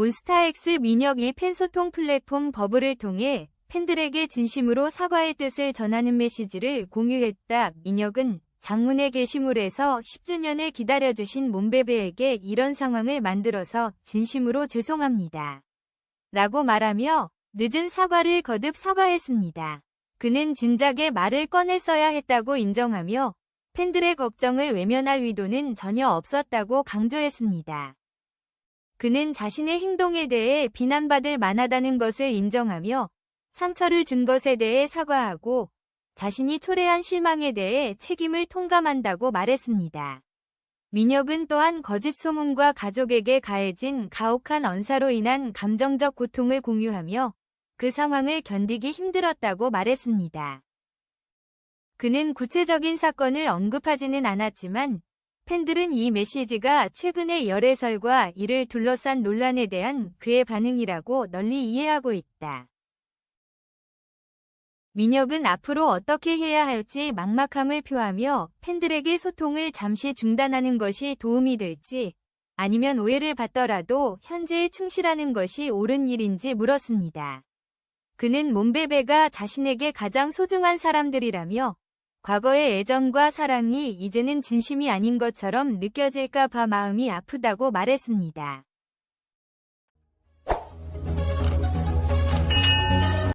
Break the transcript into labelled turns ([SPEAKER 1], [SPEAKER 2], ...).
[SPEAKER 1] 몬스타엑스 민혁이 팬소통 플랫폼 버블을 통해 팬들에게 진심으로 사과의 뜻을 전하는 메시지를 공유했다. 민혁은 장문의 게시물에서 10주년을 기다려주신 몬베베에게 이런 상황을 만들어서 진심으로 죄송합니다. 라고 말하며 늦은 사과를 거듭 사과했습니다. 그는 진작에 말을 꺼냈어야 했다고 인정하며 팬들의 걱정을 외면할 의도는 전혀 없었다고 강조했습니다. 그는 자신의 행동에 대해 비난받을 만하다는 것을 인정하며 상처를 준 것에 대해 사과하고 자신이 초래한 실망에 대해 책임을 통감한다고 말했습니다. 민혁은 또한 거짓 소문과 가족에게 가해진 가혹한 언사로 인한 감정적 고통을 공유하며 그 상황을 견디기 힘들었다고 말했습니다. 그는 구체적인 사건을 언급하지는 않았지만 팬들은 이 메시지가 최근의 열애설과 이를 둘러싼 논란에 대한 그의 반응이라고 널리 이해하고 있다. 민혁은 앞으로 어떻게 해야 할지 막막함을 표하며 팬들에게 소통을 잠시 중단하는 것이 도움이 될지 아니면 오해를 받더라도 현재에 충실하는 것이 옳은 일인지 물었습니다. 그는 몬베베가 자신에게 가장 소중한 사람들이라며 과거의 애정과 사랑이 이제는 진심이 아닌 것처럼 느껴질까 봐 마음이 아프다고 말했습니다.